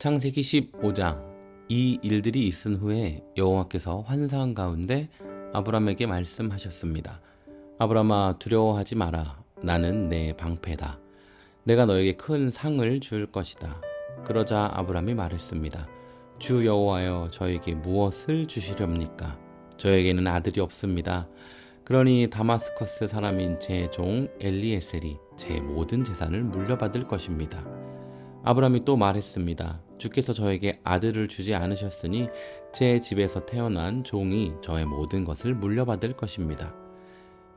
창세기 15장 이 일들이 있은 후에 여호와께서 환상 가운데 아브람에게 말씀하셨습니다. 아브람아 두려워하지 마라. 나는 내 방패다. 내가 너에게 큰 상을 줄 것이다. 그러자 아브람이 말했습니다. 주 여호와여 저에게 무엇을 주시렵니까? 저에게는 아들이 없습니다. 그러니 다마스커스 사람인 제 종 엘리에셀이 제 모든 재산을 물려받을 것입니다. 아브람이 또 말했습니다. 주께서 저에게 아들을 주지 않으셨으니 제 집에서 태어난 종이 저의 모든 것을 물려받을 것입니다.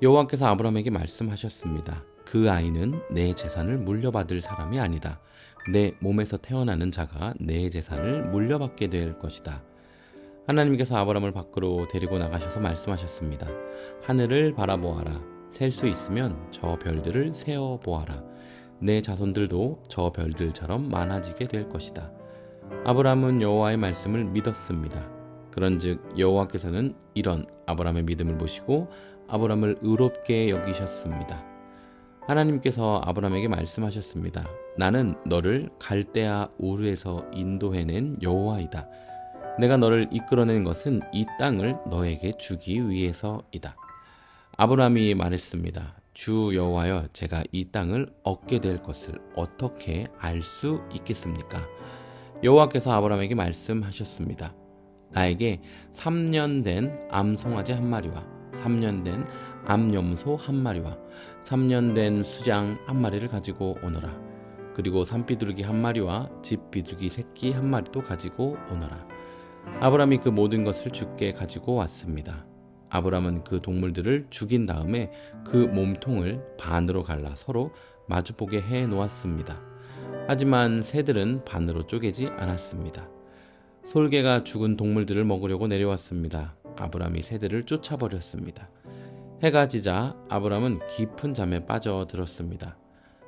여호와께서 아브람에게 말씀하셨습니다. 그 아이는 내 재산을 물려받을 사람이 아니다. 내 몸에서 태어나는 자가 내 재산을 물려받게 될 것이다. 하나님께서 아브람을 밖으로 데리고 나가셔서 말씀하셨습니다. 하늘을 바라보아라. 셀 수 있으면 저 별들을 세어 보아라. 내 자손들도 저 별들처럼 많아지게 될 것이다. 아브람은 여호와의 말씀을 믿었습니다. 그런즉 여호와께서는 이런 아브람의 믿음을 보시고 아브람을 의롭게 여기셨습니다. 하나님께서 아브람에게 말씀하셨습니다. 나는 너를 갈대아 우르에서 인도해낸 여호와이다. 내가 너를 이끌어낸 것은 이 땅을 너에게 주기 위해서이다. 아브람이 말했습니다. 주 여호와여 제가 이 땅을 얻게 될 것을 어떻게 알 수 있겠습니까? 여호와께서 아브람에게 말씀하셨습니다. 나에게 3년 된 암송아지 한 마리와 3년 된 암염소 한 마리와 3년 된 수장 한 마리를 가지고 오너라. 그리고 산비둘기 한 마리와 집비둘기 새끼 한 마리도 가지고 오너라. 아브람이 그 모든 것을 주께 가지고 왔습니다. 아브람은 그 동물들을 죽인 다음에 그 몸통을 반으로 갈라 서로 마주보게 해 놓았습니다. 하지만 새들은 반으로 쪼개지 않았습니다. 솔개가 죽은 동물들을 먹으려고 내려왔습니다. 아브람이 새들을 쫓아버렸습니다. 해가 지자 아브람은 깊은 잠에 빠져들었습니다.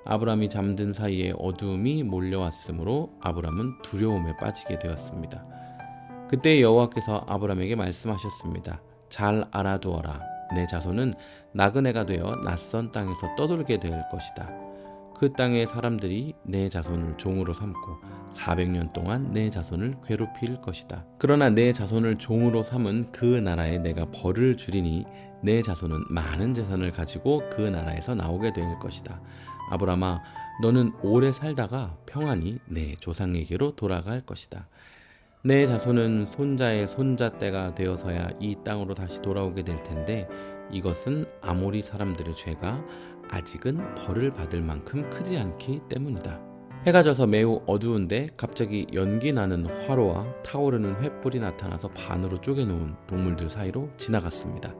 아브람이 잠든 사이에 어두움이 몰려왔으므로 아브람은 두려움에 빠지게 되었습니다. 그때 여호와께서 아브람에게 말씀하셨습니다. 잘 알아두어라. 내 자손은 나그네가 되어 낯선 땅에서 떠돌게 될 것이다. 그 땅의 사람들이 내 자손을 종으로 삼고 400년 동안 내 자손을 괴롭힐 것이다. 그러나 내 자손을 종으로 삼은 그 나라에 내가 벌을 주리니 내 자손은 많은 재산을 가지고 그 나라에서 나오게 될 것이다. 아브라함아, 너는 오래 살다가 평안히 내 조상에게로 돌아갈 것이다. 내 자손은 손자의 손자 때가 되어서야 이 땅으로 다시 돌아오게 될 텐데 이것은 아모리 사람들의 죄가 아직은 벌을 받을 만큼 크지 않기 때문이다. 해가 져서 매우 어두운데 갑자기 연기 나는 화로와 타오르는 횃불이 나타나서 반으로 쪼개놓은 동물들 사이로 지나갔습니다.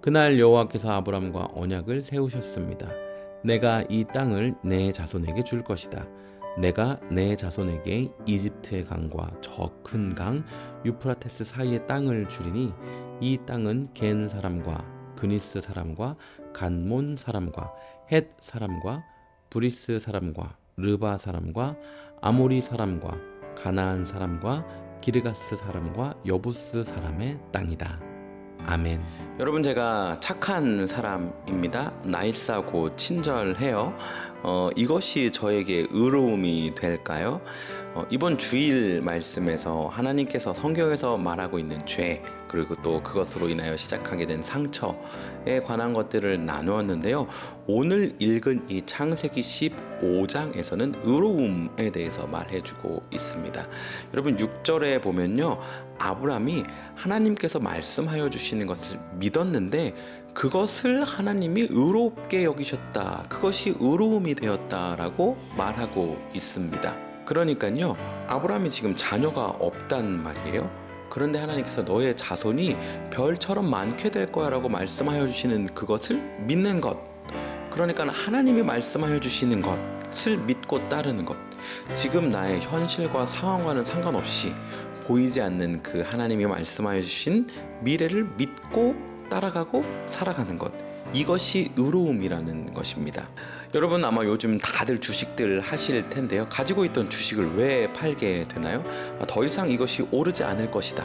그날 여호와께서 아브람과 언약을 세우셨습니다. 내가 이 땅을 내 자손에게 줄 것이다. 내가 내 자손에게 이집트의 강과 저 큰 강 유프라테스 사이의 땅을 주리니 이 땅은 겐 사람과 그니스 사람과 간몬 사람과 헷 사람과 브리스 사람과 르바 사람과 아모리 사람과 가나안 사람과 기르가스 사람과 여부스 사람의 땅이다. 아멘. 여러분 제가 착한 사람입니다. 나이스하고 친절해요. 어, 이것이 저에게 의로움이 될까요? 어, 이번 주일 말씀에서 하나님께서 성경에서 말하고 있는 죄 그리고 또 그것으로 인하여 시작하게 된 상처에 관한 것들을 나누었는데요. 오늘 읽은 이 창세기 15장에서는 의로움에 대해서 말해주고 있습니다. 여러분 6절에 보면요. 아브람이 하나님께서 말씀하여 주시는 것을 믿었는데 그것을 하나님이 의롭게 여기셨다. 그것이 의로움이 되었다라고 말하고 있습니다. 그러니까요. 아브라함이 지금 자녀가 없단 말이에요. 그런데 하나님께서 너의 자손이 별처럼 많게 될 거야라고 말씀하여 주시는 그것을 믿는 것. 그러니까 하나님이 말씀하여 주시는 것을 믿고 따르는 것. 지금 나의 현실과 상황과는 상관없이 보이지 않는 그 하나님이 말씀하여 주신 미래를 믿고 따라가고 살아가는 것. 이것이 의로움이라는 것입니다. 여러분 아마 요즘 다들 주식들 하실 텐데요. 가지고 있던 주식을 왜 팔게 되나요? 아, 더 이상 이것이 오르지 않을 것이다.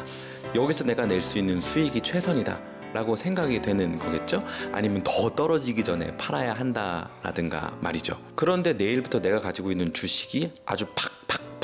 여기서 내가 낼 수 있는 수익이 최선이다. 라고 생각이 되는 거겠죠? 아니면 더 떨어지기 전에 팔아야 한다라든가 말이죠. 그런데 내일부터 내가 가지고 있는 주식이 아주 팍팍팍팍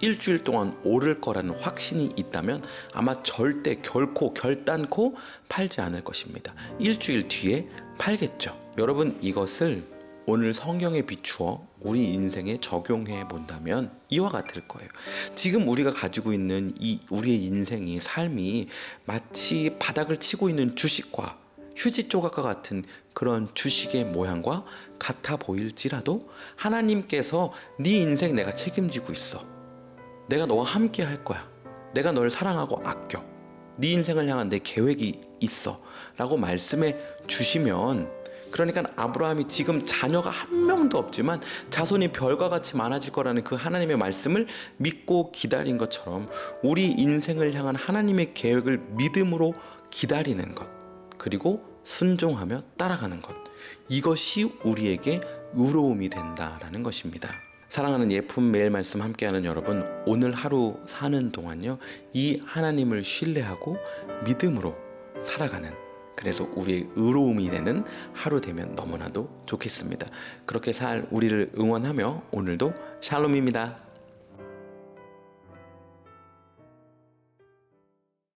일주일 동안 오를 거라는 확신이 있다면 아마 절대 결코 결단코 팔지 않을 것입니다. 일주일 뒤에 팔겠죠. 여러분 이것을 오늘 성경에 비추어 우리 인생에 적용해 본다면 이와 같을 거예요. 지금 우리가 가지고 있는 이 우리의 인생이 삶이 마치 바닥을 치고 있는 주식과 휴지 조각과 같은 그런 주식의 모양과 같아 보일지라도 하나님께서 네 인생 내가 책임지고 있어. 내가 너와 함께 할 거야. 내가 널 사랑하고 아껴. 네 인생을 향한 내 계획이 있어. 라고 말씀해 주시면 그러니까 아브라함이 지금 자녀가 한 명도 없지만 자손이 별과 같이 많아질 거라는 그 하나님의 말씀을 믿고 기다린 것처럼 우리 인생을 향한 하나님의 계획을 믿음으로 기다리는 것 그리고 순종하며 따라가는 것 이것이 우리에게 의로움이 된다라는 것입니다. 사랑하는 예품 매일 말씀 함께하는 여러분 오늘 하루 사는 동안요 이 하나님을 신뢰하고 믿음으로 살아가는 그래서 우리의 의로움이 되는 하루 되면 너무나도 좋겠습니다. 그렇게 살 우리를 응원하며 오늘도 샬롬입니다.